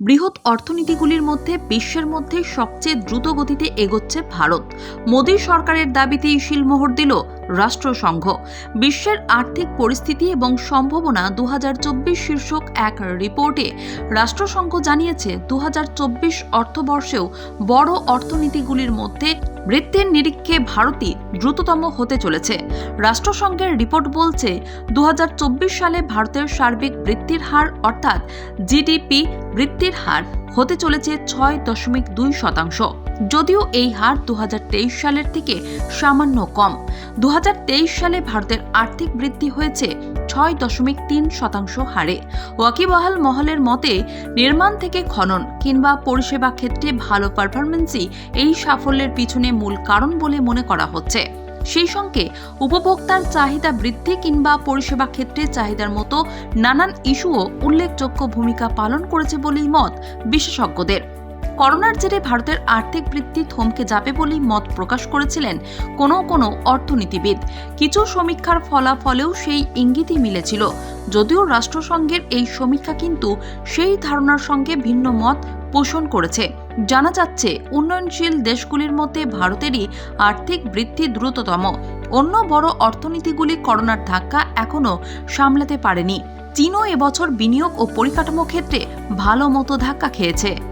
বৃহৎ অর্থনীতিগুলির মধ্যে বিশ্বের মধ্যে সবচেয়ে দ্রুত গতিতে এগোচ্ছে ভারত। মোদী সরকারের দাবিতেই শিলমোহর দিল রাষ্ট্রসংঘ। বিশ্বের আর্থিক পরিস্থিতি এবং সম্ভাবনা দুহাজার চব্বিশ শীর্ষক এক রিপোর্টে রাষ্ট্রসংঘ জানিয়েছে দু অর্থবর্ষেও বড় অর্থনীতিগুলির মধ্যে বৃত্তির নিরীক্ষে ভারতই দ্রুততম হতে চলেছে। রাষ্ট্রসংঘের রিপোর্ট বলছে দু হাজার চব্বিশ সালে ভারতের সার্বিক বৃত্তির হার অর্থাৎ জিডিপি বৃত্তির হার হতে চলেছে ছয় দশমিক দুই শতাংশ। যদিও এই হার দু হাজার তেইশ সালের থেকে সামান্য কম। দু হাজার তেইশ সালে ভারতের আর্থিক বৃদ্ধি হয়েছে ছয় দশমিক তিন শতাংশ হারে। ওয়াকিবহাল মহলের মতে, নির্মাণ থেকে খনন কিংবা পরিষেবা ক্ষেত্রে ভালো পারফরমেন্সই এই সাফল্যের পিছনে মূল কারণ বলে মনে করা হচ্ছে। সেই সঙ্গে উপভোক্তার চাহিদা বৃদ্ধি কিংবা পরিষেবা ক্ষেত্রে চাহিদার মতো নানান ইস্যুও উল্লেখযোগ্য ভূমিকা পালন করেছে বলেই মত বিশেষজ্ঞদের। করোনার জেরে ভারতের আর্থিক বৃদ্ধি থমকে যাবে বলেই মত প্রকাশ করেছিলেন কোনো কোনো অর্থনীতিবিদ। কিছু সমীক্ষার ফলাফলেও সেই ইঙ্গিতই মিলেছিল। যদিও রাষ্ট্রসংঘের এই সমীক্ষা কিন্তু সেই ধারণার সঙ্গে ভিন্ন মত পোষণ করেছে। জানা যাচ্ছে, উন্নয়নশীল দেশগুলির মধ্যে ভারতেরই আর্থিক বৃদ্ধি দ্রুততম। অন্য বড় অর্থনীতিগুলি করোনার ধাক্কা এখনও সামলাতে পারেনি। চীনও এবছর বিনিয়োগ ও পরিকাঠামো ক্ষেত্রে ভালো মতো ধাক্কা খেয়েছে।